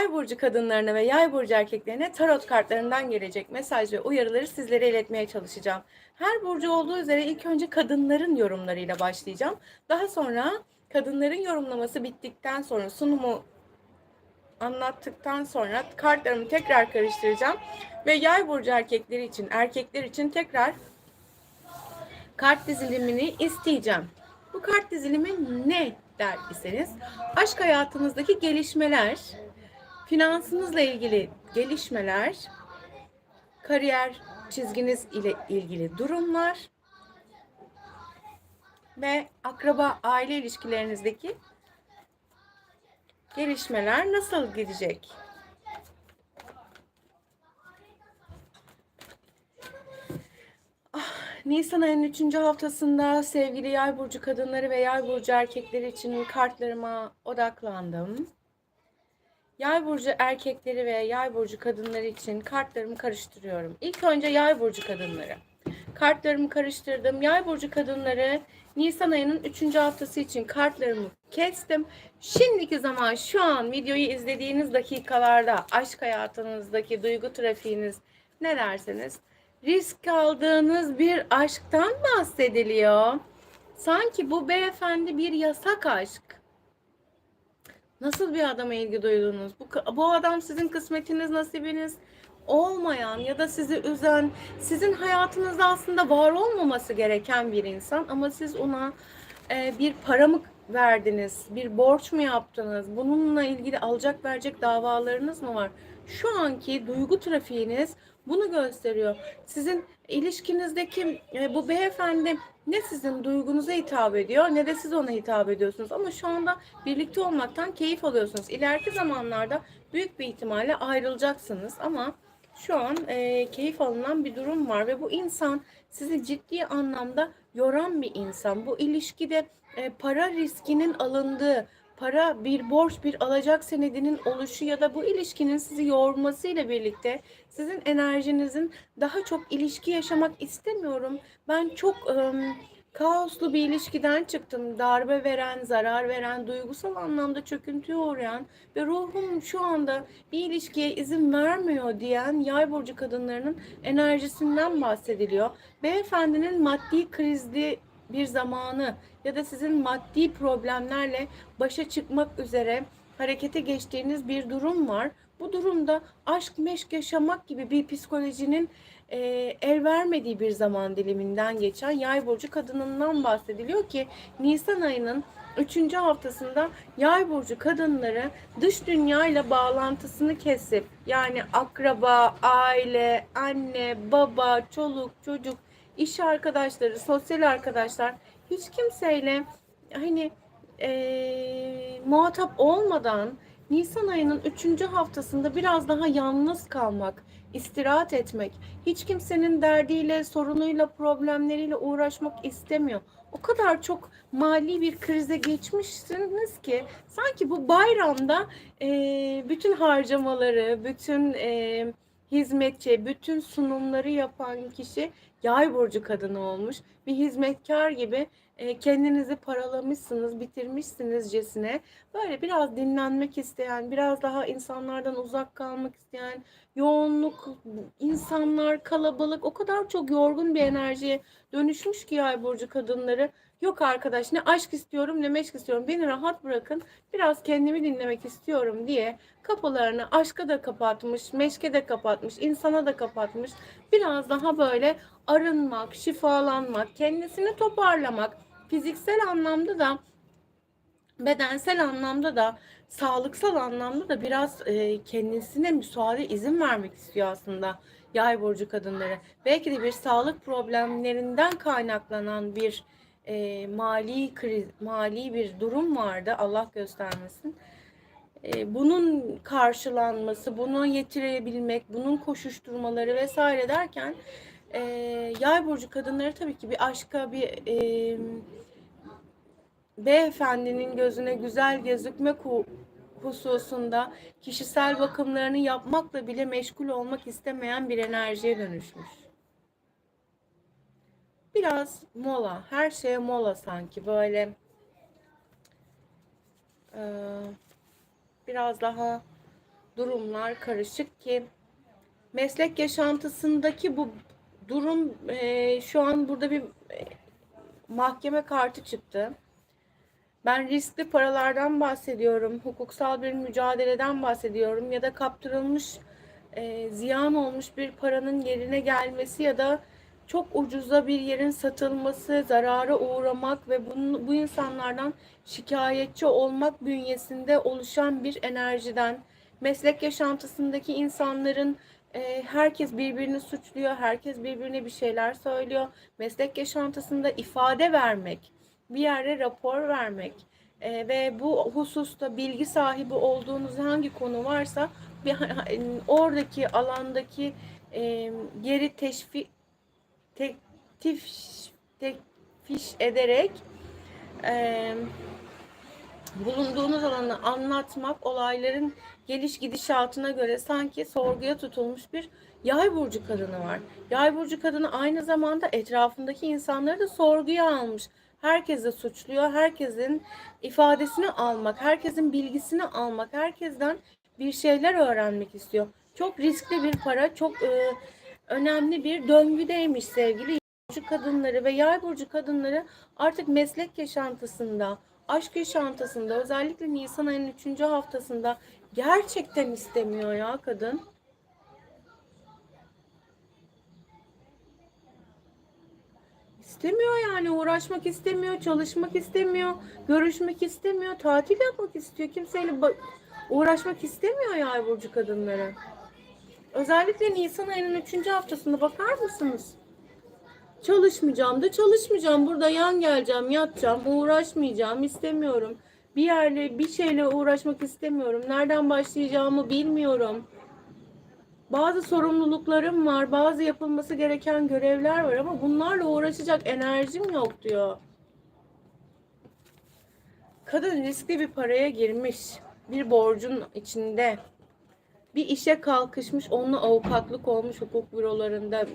Yay burcu kadınlarına ve yay burcu erkeklerine tarot kartlarından gelecek mesaj ve uyarıları sizlere iletmeye çalışacağım. Her burcu olduğu üzere ilk önce kadınların yorumlarıyla başlayacağım. Daha sonra kadınların yorumlaması bittikten sonra sunumu anlattıktan sonra kartlarımı tekrar karıştıracağım ve yay burcu erkekleri için erkekler için tekrar kart dizilimini isteyeceğim. Bu kart dizilimi ne der iseniz aşk hayatınızdaki gelişmeler, finansınızla ilgili gelişmeler, kariyer çizginiz ile ilgili durumlar ve akraba aile ilişkilerinizdeki gelişmeler nasıl gidecek? Ah, Nisan ayının 3. haftasında sevgili yay burcu kadınları ve yay burcu erkekleri için kartlarıma odaklandım. Yay burcu erkekleri ve yay burcu kadınları için kartlarımı karıştırıyorum. İlk önce yay burcu kadınları. Kartlarımı karıştırdım. Yay burcu kadınları Nisan ayının 3. haftası için kartlarımı kestim. Şimdiki zaman şu an videoyu izlediğiniz dakikalarda aşk hayatınızdaki duygu trafiğiniz ne derseniz risk aldığınız bir aşktan bahsediliyor. Sanki bu beyefendi bir yasak aşk. Nasıl bir adama ilgi duydunuz? Bu, bu adam sizin kısmetiniz, nasibiniz olmayan ya da sizi üzen, sizin hayatınızda aslında var olmaması gereken bir insan ama siz ona e, bir para mı verdiniz, bir borç mu yaptınız, bununla ilgili alacak verecek davalarınız mı var? Şu anki duygu trafiğiniz bunu gösteriyor. Sizin ilişkinizdeki e, bu beyefendi ne sizin duygunuza hitap ediyor ne de siz ona hitap ediyorsunuz. Ama şu anda birlikte olmaktan keyif alıyorsunuz. İleriki zamanlarda büyük bir ihtimalle ayrılacaksınız ama şu an e, keyif alınan bir durum var ve bu insan sizi ciddi anlamda yoran bir insan. Bu ilişkide e, para riskinin alındığı, para bir borç bir alacak senedinin oluşu ya da bu ilişkinin sizi yormasıyla birlikte sizin enerjinizin daha çok ilişki yaşamak istemiyorum. Ben çok ım, kaoslu bir ilişkiden çıktım. Darbe veren, zarar veren, duygusal anlamda çöküntüye uğrayan ve ruhum şu anda bir ilişkiye izin vermiyor diyen yay burcu kadınlarının enerjisinden bahsediliyor. Beyefendinin maddi krizli bir zamanı ya da sizin maddi problemlerle başa çıkmak üzere harekete geçtiğiniz bir durum var. Bu durumda aşk meşk yaşamak gibi bir psikolojinin e, el vermediği bir zaman diliminden geçen yay burcu kadınından bahsediliyor ki Nisan ayının 3. haftasında yay burcu kadınları dış dünya ile bağlantısını kesip yani akraba, aile, anne, baba, çoluk, çocuk, iş arkadaşları, sosyal arkadaşlar hiç kimseyle hani e, muhatap olmadan Nisan ayının 3. haftasında biraz daha yalnız kalmak, istirahat etmek, hiç kimsenin derdiyle, sorunuyla, problemleriyle uğraşmak istemiyor. O kadar çok mali bir krize geçmişsiniz ki sanki bu bayramda e, bütün harcamaları, bütün e, hizmetçi, bütün sunumları yapan kişi yay burcu kadını olmuş. Bir hizmetkar gibi e, kendinizi paralamışsınız, bitirmişsinizcesine. Böyle biraz dinlenmek isteyen, biraz daha insanlardan uzak kalmak isteyen, yoğunluk, insanlar, kalabalık o kadar çok yorgun bir enerjiye dönüşmüş ki yay burcu kadınları. Yok arkadaş ne aşk istiyorum ne meşk istiyorum. Beni rahat bırakın. Biraz kendimi dinlemek istiyorum diye kapılarını aşka da kapatmış, meşke de kapatmış, insana da kapatmış. Biraz daha böyle arınmak, şifalanmak, kendisini toparlamak, fiziksel anlamda da bedensel anlamda da sağlıksal anlamda da biraz e, kendisine müsaade izin vermek istiyor aslında yay burcu kadınları. Belki de bir sağlık problemlerinden kaynaklanan bir e, mali kriz, mali bir durum vardı. Allah göstermesin. E, bunun karşılanması, bunu yetirebilmek, bunun koşuşturmaları vesaire derken e, yay burcu kadınları tabii ki bir aşka, bir e, beyefendinin gözüne güzel gözükmek hususunda kişisel bakımlarını yapmakla bile meşgul olmak istemeyen bir enerjiye dönüşmüş. Biraz mola, her şeye mola sanki böyle e, biraz daha durumlar karışık ki meslek yaşantısındaki bu durum e, şu an burada bir e, mahkeme kartı çıktı. Ben riskli paralardan bahsediyorum, hukuksal bir mücadeleden bahsediyorum ya da kaptırılmış, e, ziyan olmuş bir paranın yerine gelmesi ya da çok ucuza bir yerin satılması, zarara uğramak ve bunu, bu insanlardan şikayetçi olmak bünyesinde oluşan bir enerjiden, meslek yaşantısındaki insanların e, herkes birbirini suçluyor, herkes birbirine bir şeyler söylüyor. Meslek yaşantısında ifade vermek, bir yere rapor vermek e, ve bu hususta bilgi sahibi olduğunuz hangi konu varsa bir, oradaki alandaki e, yeri teşvik tektif tekfiş ederek e, bulunduğunuz alanı anlatmak olayların geliş gidişatına göre sanki sorguya tutulmuş bir yay burcu kadını var. Yay burcu kadını aynı zamanda etrafındaki insanları da sorguya almış. Herkesi suçluyor, herkesin ifadesini almak, herkesin bilgisini almak, herkesten bir şeyler öğrenmek istiyor. Çok riskli bir para, çok e, önemli bir döngüdeymiş sevgili burcu kadınları ve yay burcu kadınları artık meslek yaşantısında, aşk yaşantısında özellikle Nisan ayının 3. haftasında gerçekten istemiyor ya kadın. İstemiyor yani uğraşmak istemiyor, çalışmak istemiyor, görüşmek istemiyor, tatil yapmak istiyor. Kimseyle uğraşmak istemiyor yay burcu kadınları. Özellikle Nisan ayının 3. haftasında bakar mısınız? Çalışmayacağım da çalışmayacağım. Burada yan geleceğim, yatacağım, uğraşmayacağım, istemiyorum. Bir yerle bir şeyle uğraşmak istemiyorum. Nereden başlayacağımı bilmiyorum. Bazı sorumluluklarım var, bazı yapılması gereken görevler var ama bunlarla uğraşacak enerjim yok diyor. Kadın riskli bir paraya girmiş. Bir borcun içinde bir işe kalkışmış, onunla avukatlık olmuş hukuk bürolarında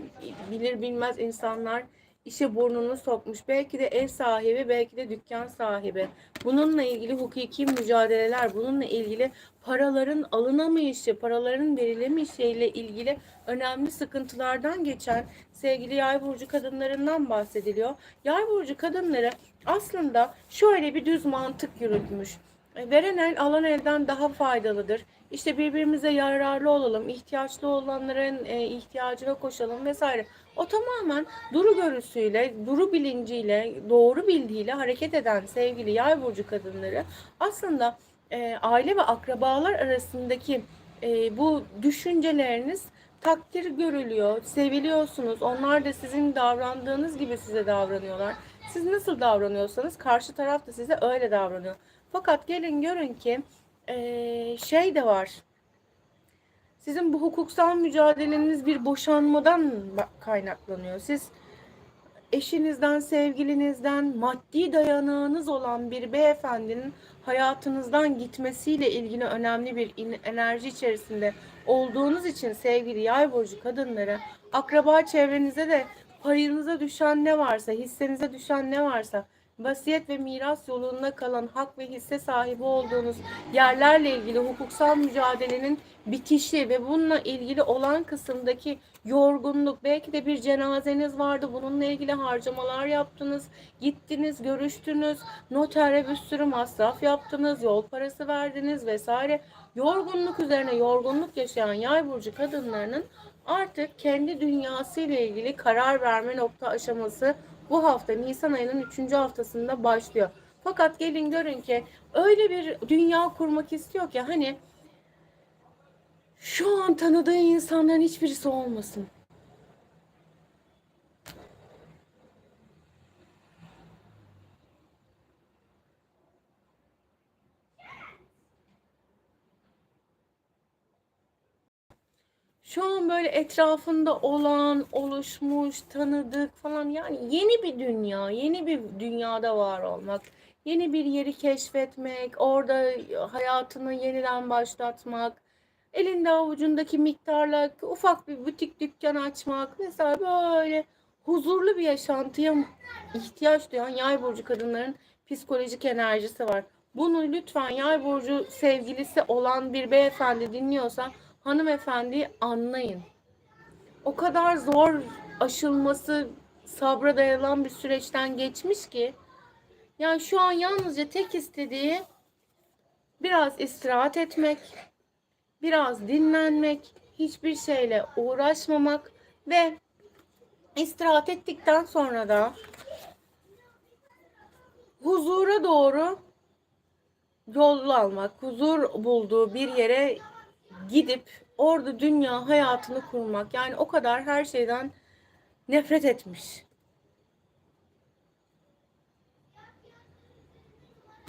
bilir bilmez insanlar işe burnunu sokmuş. Belki de ev sahibi, belki de dükkan sahibi. Bununla ilgili hukuki mücadeleler, bununla ilgili paraların alınamayışı, paraların verilemeyişi ile ilgili önemli sıkıntılardan geçen sevgili yay burcu kadınlarından bahsediliyor. Yay burcu kadınları aslında şöyle bir düz mantık yürütmüş. Veren el alan elden daha faydalıdır. İşte birbirimize yararlı olalım, ihtiyaçlı olanların e, ihtiyacına koşalım vesaire. O tamamen duru görüsüyle, duru bilinciyle, doğru bildiğiyle hareket eden sevgili yay burcu kadınları aslında e, aile ve akrabalar arasındaki e, bu düşünceleriniz takdir görülüyor, seviliyorsunuz. Onlar da sizin davrandığınız gibi size davranıyorlar. Siz nasıl davranıyorsanız karşı taraf da size öyle davranıyor. Fakat gelin görün ki e, şey de var. Sizin bu hukuksal mücadeleniz bir boşanmadan kaynaklanıyor. Siz eşinizden, sevgilinizden maddi dayanağınız olan bir beyefendinin hayatınızdan gitmesiyle ilgili önemli bir enerji içerisinde olduğunuz için sevgili yay burcu kadınları akraba çevrenize de payınıza düşen ne varsa, hissenize düşen ne varsa vasiyet ve miras yolunda kalan hak ve hisse sahibi olduğunuz yerlerle ilgili hukuksal mücadelenin bitişi ve bununla ilgili olan kısımdaki yorgunluk, belki de bir cenazeniz vardı, bununla ilgili harcamalar yaptınız, gittiniz, görüştünüz, notere bir sürü masraf yaptınız, yol parası verdiniz vesaire. Yorgunluk üzerine yorgunluk yaşayan yay burcu kadınlarının artık kendi dünyası ile ilgili karar verme nokta aşaması bu hafta Nisan ayının 3. haftasında başlıyor. Fakat gelin görün ki öyle bir dünya kurmak istiyor ki hani şu an tanıdığı insanların hiçbirisi olmasın. Şu an böyle etrafında olan, oluşmuş, tanıdık falan yani yeni bir dünya, yeni bir dünyada var olmak, yeni bir yeri keşfetmek, orada hayatını yeniden başlatmak, elinde avucundaki miktarla ufak bir butik dükkan açmak mesela böyle huzurlu bir yaşantıya ihtiyaç duyan yay burcu kadınların psikolojik enerjisi var. Bunu lütfen yay burcu sevgilisi olan bir beyefendi dinliyorsa hanımefendiyi anlayın. O kadar zor aşılması sabra dayanan bir süreçten geçmiş ki yani şu an yalnızca tek istediği biraz istirahat etmek, biraz dinlenmek, hiçbir şeyle uğraşmamak ve istirahat ettikten sonra da huzura doğru yol almak, huzur bulduğu bir yere gidip orada dünya hayatını kurmak. Yani o kadar her şeyden nefret etmiş.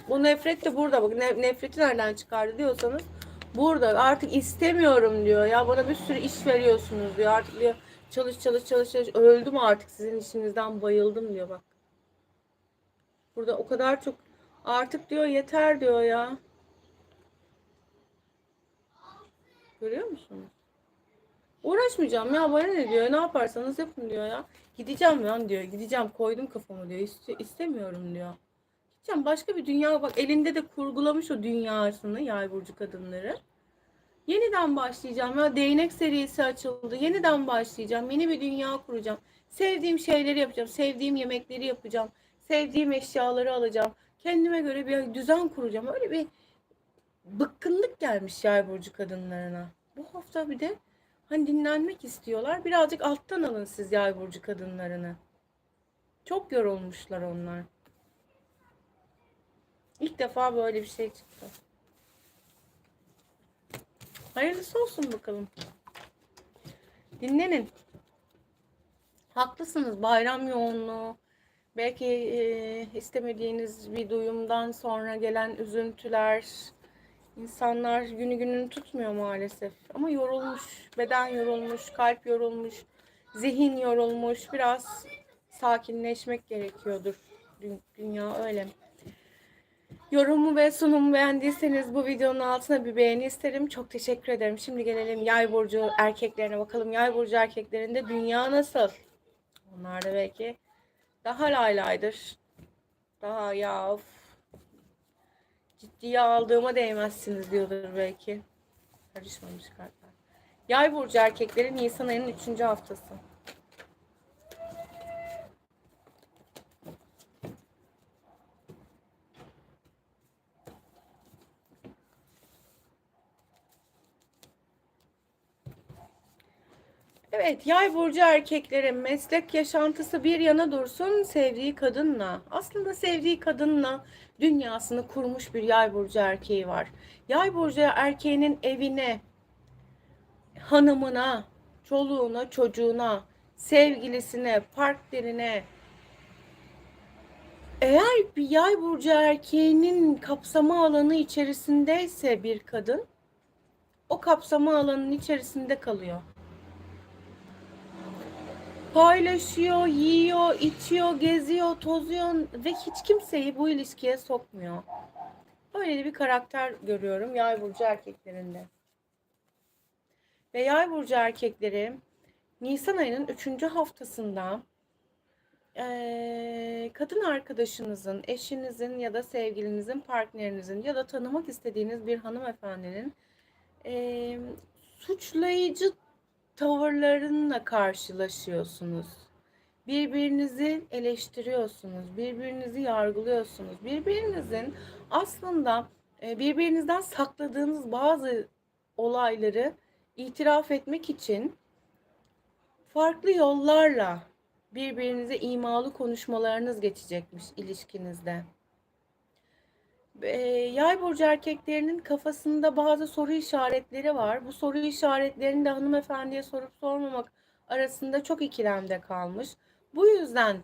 Bu nefret de burada bak. Ne, nefreti nereden çıkardı diyorsanız burada artık istemiyorum diyor. Ya bana bir sürü iş veriyorsunuz diyor. Artık diyor çalış çalış çalış çalış. Öldüm artık sizin işinizden bayıldım diyor bak. Burada o kadar çok artık diyor yeter diyor ya. Görüyor musunuz? Uğraşmayacağım ya bana ne diyor. Ne yaparsanız yapın diyor ya. Gideceğim lan diyor. Gideceğim koydum kafamı diyor. İste, istemiyorum diyor. Gideceğim başka bir dünya bak elinde de kurgulamış o dünyasını yay burcu kadınları. Yeniden başlayacağım ya değnek serisi açıldı. Yeniden başlayacağım. Yeni bir dünya kuracağım. Sevdiğim şeyleri yapacağım. Sevdiğim yemekleri yapacağım. Sevdiğim eşyaları alacağım. Kendime göre bir düzen kuracağım. Öyle bir bıkkınlık gelmiş yay burcu kadınlarına. Bu hafta bir de hani dinlenmek istiyorlar. Birazcık alttan alın siz yay burcu kadınlarını. Çok yorulmuşlar onlar. İlk defa böyle bir şey çıktı. Hayırlısı olsun bakalım. Dinlenin. Haklısınız bayram yoğunluğu. Belki e, istemediğiniz bir duyumdan sonra gelen üzüntüler. İnsanlar günü gününü tutmuyor maalesef. Ama yorulmuş, beden yorulmuş, kalp yorulmuş, zihin yorulmuş. Biraz sakinleşmek gerekiyordur. Dü- Dünya öyle. Yorumu ve sunumu beğendiyseniz bu videonun altına bir beğeni isterim. Çok teşekkür ederim. Şimdi gelelim yay burcu erkeklerine bakalım. Yay burcu erkeklerinde dünya nasıl? Onlar da belki daha laylaydır. Daha ya ciddiye aldığıma değmezsiniz diyordur belki. Karışmamış kartlar. Yay burcu erkekleri Nisan ayının 3. haftası. Evet, yay burcu erkeklerin meslek yaşantısı bir yana dursun sevdiği kadınla. Aslında sevdiği kadınla dünyasını kurmuş bir yay burcu erkeği var. Yay burcu erkeğinin evine, hanımına, çoluğuna, çocuğuna, sevgilisine, partnerine eğer bir yay burcu erkeğinin kapsama alanı içerisindeyse bir kadın o kapsama alanının içerisinde kalıyor paylaşıyor, yiyor, içiyor, geziyor, tozuyor ve hiç kimseyi bu ilişkiye sokmuyor. Öyle bir karakter görüyorum yay burcu erkeklerinde. Ve yay burcu erkekleri Nisan ayının 3. haftasında eee, kadın arkadaşınızın, eşinizin ya da sevgilinizin, partnerinizin ya da tanımak istediğiniz bir hanımefendinin eee, suçlayıcı tavırlarınla karşılaşıyorsunuz. Birbirinizi eleştiriyorsunuz, birbirinizi yargılıyorsunuz. Birbirinizin aslında e, birbirinizden sakladığınız bazı olayları itiraf etmek için farklı yollarla birbirinize imalı konuşmalarınız geçecekmiş ilişkinizde. Yay burcu erkeklerinin kafasında bazı soru işaretleri var. Bu soru işaretlerini de hanımefendiye sorup sormamak arasında çok ikilemde kalmış. Bu yüzden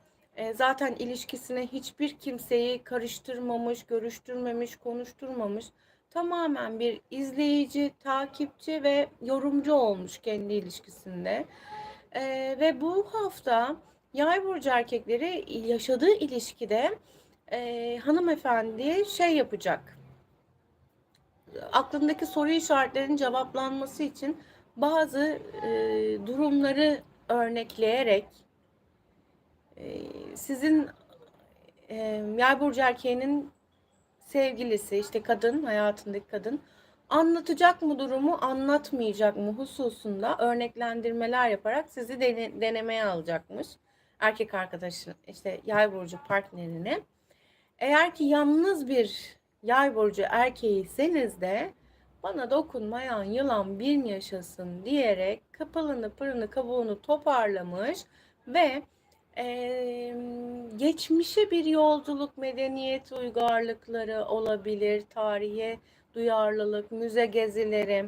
zaten ilişkisine hiçbir kimseyi karıştırmamış, görüştürmemiş, konuşturmamış. Tamamen bir izleyici, takipçi ve yorumcu olmuş kendi ilişkisinde. Ve bu hafta yay burcu erkekleri yaşadığı ilişkide e, hanımefendi şey yapacak. Aklındaki soru işaretlerinin cevaplanması için bazı e, durumları örnekleyerek e, sizin e, yay burcu erkeğinin sevgilisi işte kadın hayatındaki kadın anlatacak mı durumu anlatmayacak mı hususunda örneklendirmeler yaparak sizi dene- denemeye alacakmış. Erkek arkadaşın işte yay burcu partnerini. Eğer ki yalnız bir yay burcu erkeğiyseniz de bana dokunmayan yılan bin yaşasın diyerek kapılını pırını kabuğunu toparlamış ve eee, geçmişe bir yolculuk, medeniyet uygarlıkları olabilir, tarihe duyarlılık, müze gezileri,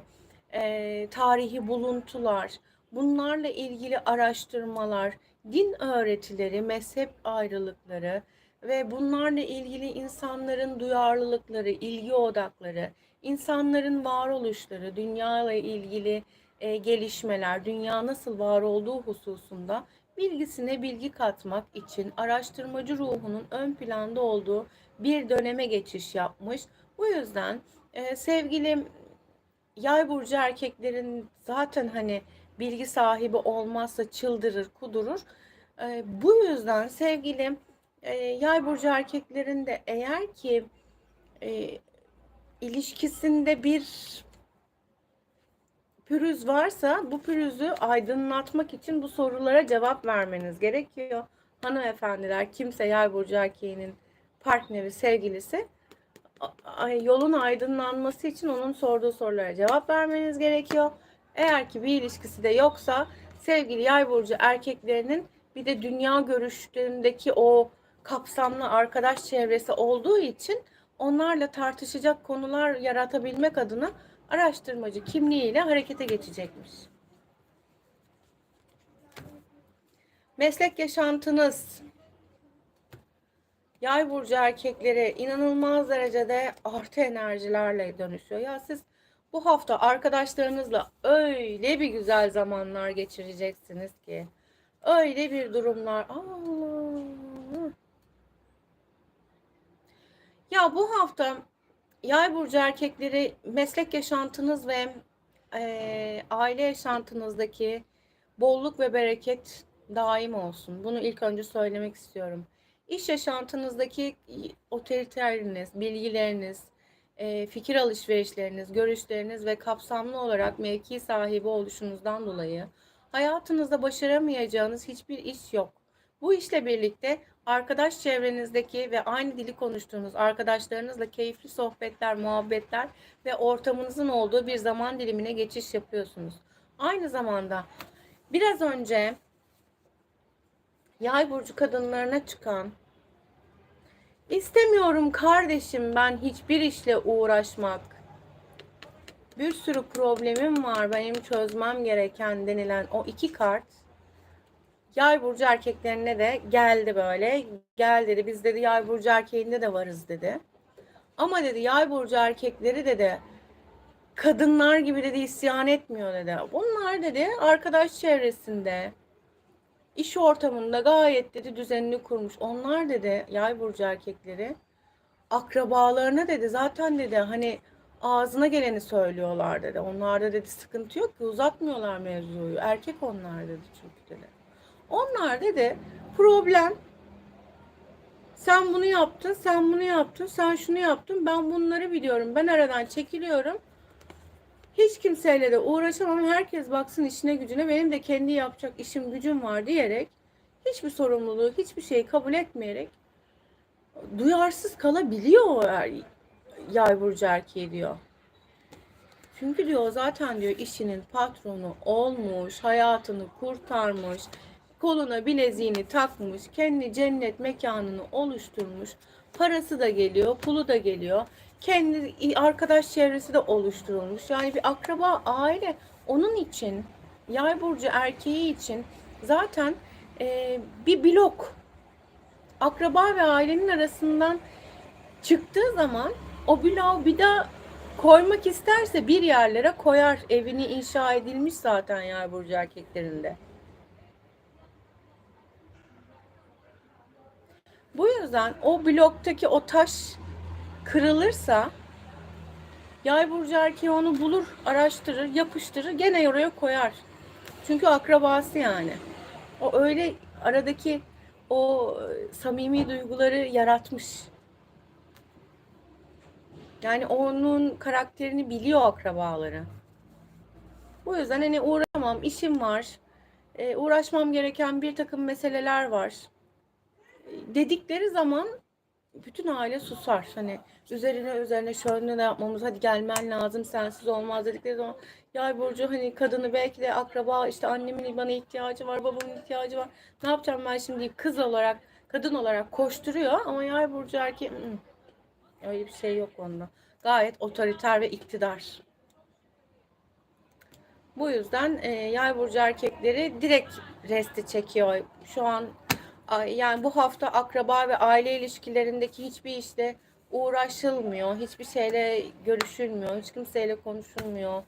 eee, tarihi buluntular, bunlarla ilgili araştırmalar, din öğretileri, mezhep ayrılıkları ve bunlarla ilgili insanların duyarlılıkları, ilgi odakları, insanların varoluşları, dünya ile ilgili e, gelişmeler, dünya nasıl var olduğu hususunda bilgisine bilgi katmak için araştırmacı ruhunun ön planda olduğu bir döneme geçiş yapmış. Bu yüzden e, sevgili yay burcu erkeklerin zaten hani bilgi sahibi olmazsa çıldırır, kudurur. E, bu yüzden sevgili e, yay burcu erkeklerin de eğer ki e, ilişkisinde bir pürüz varsa bu pürüzü aydınlatmak için bu sorulara cevap vermeniz gerekiyor. Hanımefendiler kimse yay burcu erkeğinin partneri, sevgilisi yolun aydınlanması için onun sorduğu sorulara cevap vermeniz gerekiyor. Eğer ki bir ilişkisi de yoksa sevgili yay burcu erkeklerinin bir de dünya görüşlerindeki o kapsamlı arkadaş çevresi olduğu için onlarla tartışacak konular yaratabilmek adına araştırmacı kimliğiyle harekete geçecekmiş. Meslek yaşantınız Yay burcu erkekleri inanılmaz derecede artı enerjilerle dönüşüyor. Ya siz bu hafta arkadaşlarınızla öyle bir güzel zamanlar geçireceksiniz ki. Öyle bir durumlar. Allah. Ya bu hafta yay burcu erkekleri meslek yaşantınız ve e, aile yaşantınızdaki bolluk ve bereket daim olsun. Bunu ilk önce söylemek istiyorum. İş yaşantınızdaki otoriteriniz, bilgileriniz, e, fikir alışverişleriniz, görüşleriniz ve kapsamlı olarak mevki sahibi oluşunuzdan dolayı hayatınızda başaramayacağınız hiçbir iş yok. Bu işle birlikte arkadaş çevrenizdeki ve aynı dili konuştuğunuz arkadaşlarınızla keyifli sohbetler, muhabbetler ve ortamınızın olduğu bir zaman dilimine geçiş yapıyorsunuz. Aynı zamanda biraz önce yay burcu kadınlarına çıkan istemiyorum kardeşim ben hiçbir işle uğraşmak. Bir sürü problemim var benim çözmem gereken denilen o iki kart yay burcu erkeklerine de geldi böyle. Gel dedi biz dedi yay burcu erkeğinde de varız dedi. Ama dedi yay burcu erkekleri dedi kadınlar gibi dedi isyan etmiyor dedi. Bunlar dedi arkadaş çevresinde iş ortamında gayet dedi düzenini kurmuş. Onlar dedi yay burcu erkekleri akrabalarına dedi zaten dedi hani ağzına geleni söylüyorlar dedi. Onlarda dedi sıkıntı yok ki uzatmıyorlar mevzuyu. Erkek onlar dedi çünkü dedi. Onlar dedi problem sen bunu yaptın, sen bunu yaptın, sen şunu yaptın. Ben bunları biliyorum. Ben aradan çekiliyorum. Hiç kimseyle de uğraşamam. Herkes baksın işine gücüne. Benim de kendi yapacak işim gücüm var diyerek hiçbir sorumluluğu, hiçbir şeyi kabul etmeyerek duyarsız kalabiliyor yay burcu erkeği diyor. Çünkü diyor zaten diyor işinin patronu olmuş, hayatını kurtarmış, koluna bileziğini takmış, kendi cennet mekanını oluşturmuş. Parası da geliyor, pulu da geliyor. Kendi arkadaş çevresi de oluşturulmuş. Yani bir akraba, aile onun için, yay burcu erkeği için zaten e, bir blok. Akraba ve ailenin arasından çıktığı zaman o bloğu bir daha koymak isterse bir yerlere koyar. Evini inşa edilmiş zaten yay burcu erkeklerinde. Bu yüzden o bloktaki o taş kırılırsa yay burcu erkeği onu bulur, araştırır, yapıştırır, gene oraya koyar. Çünkü akrabası yani. O öyle aradaki o samimi duyguları yaratmış. Yani onun karakterini biliyor akrabaları. Bu yüzden hani uğramam, işim var, e, uğraşmam gereken bir takım meseleler var. Dedikleri zaman bütün aile susar. Hani üzerine üzerine şöyle de yapmamız, hadi gelmen lazım, sensiz olmaz dedikleri zaman Yay burcu hani kadını belki de akraba işte annemin bana ihtiyacı var, babamın ihtiyacı var. Ne yapacağım ben şimdi kız olarak, kadın olarak koşturuyor ama yay burcu erkeği ı-ı. öyle bir şey yok onda. Gayet otoriter ve iktidar. Bu yüzden e, yay burcu erkekleri direkt resti çekiyor. Şu an yani bu hafta akraba ve aile ilişkilerindeki hiçbir işle uğraşılmıyor. Hiçbir şeyle görüşülmüyor. Hiç kimseyle konuşulmuyor.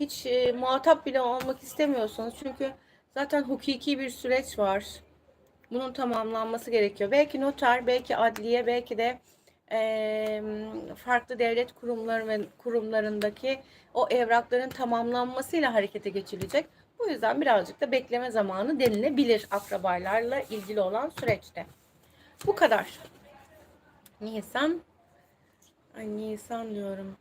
Hiç e, muhatap bile olmak istemiyorsunuz. Çünkü zaten hukuki bir süreç var. Bunun tamamlanması gerekiyor. Belki noter, belki adliye, belki de eee, farklı devlet kurumları ve kurumlarındaki o evrakların tamamlanmasıyla harekete geçilecek. Bu yüzden birazcık da bekleme zamanı denilebilir akrabalarla ilgili olan süreçte. Bu kadar. Nisan. Ay Nisan diyorum.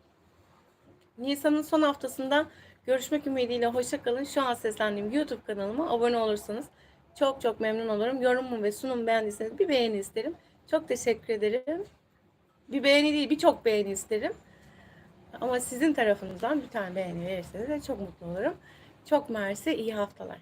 Nisan'ın son haftasında görüşmek ümidiyle hoşça kalın. Şu an seslendiğim YouTube kanalıma abone olursanız çok çok memnun olurum. Yorumumu ve sunumu beğendiyseniz bir beğeni isterim. Çok teşekkür ederim. Bir beğeni değil, birçok beğeni isterim. Ama sizin tarafınızdan bir tane beğeni verirseniz de çok mutlu olurum. Çok mersi, iyi haftalar.